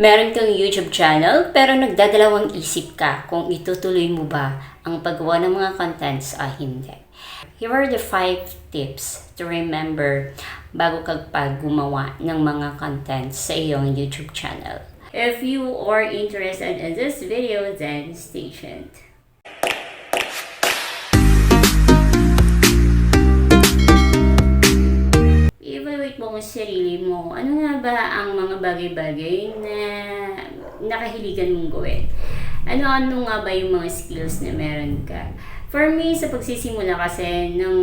Meron kang YouTube channel pero nagdadalawang isip ka kung itutuloy mo ba ang paggawa ng mga contents o hindi. Here are the five tips to remember bago ka gumawa ng mga contents sa iyong YouTube channel. If you are interested in this video, then stay tuned. Sarili mo. Ano nga ba ang mga bagay-bagay na nakahiligan mong gawin? Ano-ano nga ba yung mga skills na meron ka? For me, sa pagsisimula kasi ng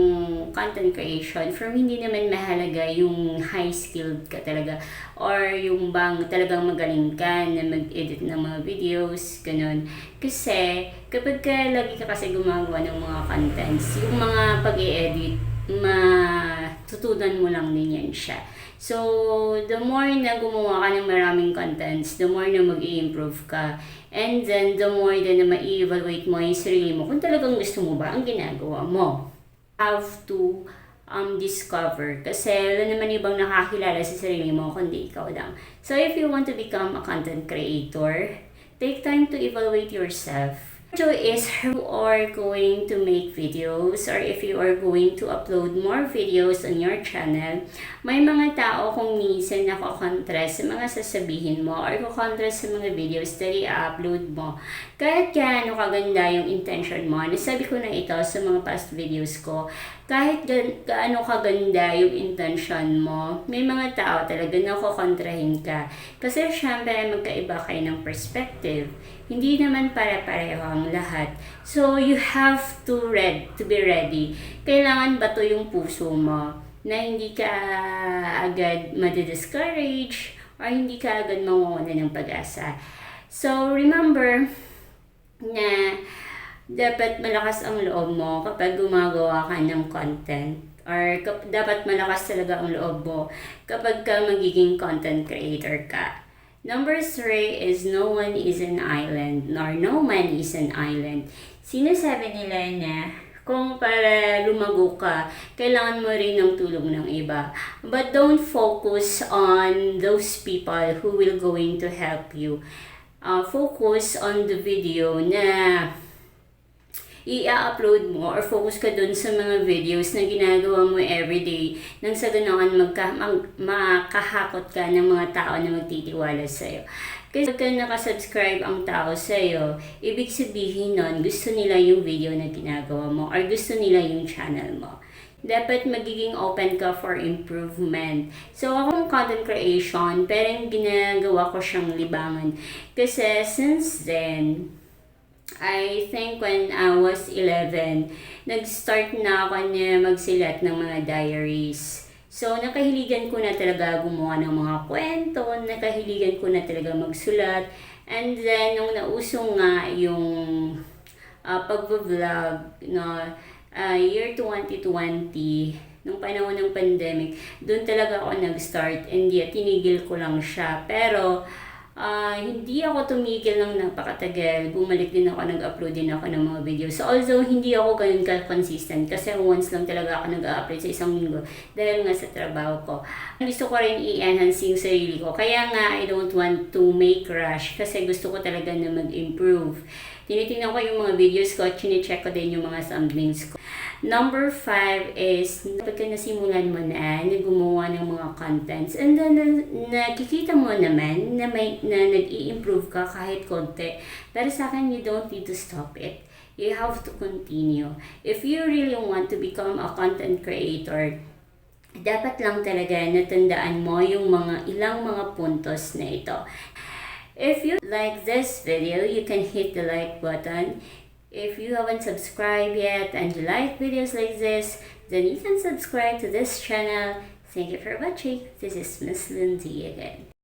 content creation, for me, hindi naman mahalaga yung high skilled ka talaga or yung bang talagang magaling ka na mag-edit ng mga videos, ganun. Kasi, kapag ka lagi ka kasi gumagawa ng mga contents, yung mga pag-i-edit, matutunan mo lang din yan siya. So, the more na gumawa ka ng maraming contents, the more na mag improve ka. And then, the more din na ma-evaluate mo yung sarili mo kung talagang gusto mo ba ang ginagawa mo. Have to um, discover. Kasi wala naman ibang nakakilala sa sarili mo kundi ikaw lang. So, if you want to become a content creator, take time to evaluate yourself. Two is you are going to make videos or if you are going to upload more videos on your channel, may mga tao kung minsan nakokontra sa mga sasabihin mo or kukontra sa mga videos na i-upload mo. Kahit gaano kaganda yung intention mo, nasabi ko na ito sa mga past videos ko, kahit gaano kaganda yung intention mo, may mga tao talaga na kukontrahin ka. Kasi syempre magkaiba kayo ng perspective. Hindi naman para-pareho ang lahat. So you have to read to be ready. Kailangan bato yung puso mo na hindi ka agad madidiscourage or hindi ka agad mawawala ng pag-asa. So remember na dapat malakas ang loob mo kapag gumagawa ka ng content or dapat malakas talaga ang loob mo kapag ka magiging content creator ka. Number three is no one is an island nor no man is an island. Sinasabi nila na kung para lumago ka, kailangan mo rin ng tulong ng iba. But don't focus on those people who will going to help you. Uh, focus on the video na i-upload mo or focus ka dun sa mga videos na ginagawa mo everyday nang sa ganoon magka, mag, makahakot ka ng mga tao na magtitiwala sa'yo. Kasi pagka nakasubscribe ang tao sa'yo, ibig sabihin nun, gusto nila yung video na ginagawa mo or gusto nila yung channel mo dapat magiging open ka for improvement. So, akong content creation, pero yung ginagawa ko siyang libangan. Kasi since then, I think when I was 11, nag-start na ako na magsilat ng mga diaries. So, nakahiligan ko na talaga gumawa ng mga kwento, nakahiligan ko na talaga magsulat. And then, nung nauso nga yung uh, pag-vlog, no, uh, year 2020, nung panahon ng pandemic, doon talaga ako nag-start and yet tinigil ko lang siya. Pero, Ah, hindi ako tumigil ng napakatagal. Bumalik din ako, nag-upload din ako ng mga videos. So, although hindi ako ganun ka-consistent kasi once lang talaga ako nag-upload sa isang linggo dahil nga sa trabaho ko. Gusto ko rin i-enhance yung sarili ko. Kaya nga, I don't want to make rush kasi gusto ko talaga na mag-improve. Tinitingnan ko yung mga videos ko at chinecheck ko din yung mga thumbnails ko. Number five is, pagka nasimulan mo na, na gumawa ng mga contents, and then na, nakikita mo naman na, may, na nag-i-improve ka kahit konti. Pero sa akin, you don't need to stop it. You have to continue. If you really want to become a content creator, dapat lang talaga natandaan mo yung mga ilang mga puntos na ito. If you like this video, you can hit the like button. If you haven't subscribed yet and you like videos like this, then you can subscribe to this channel. Thank you for watching. This is Miss Lindsay again.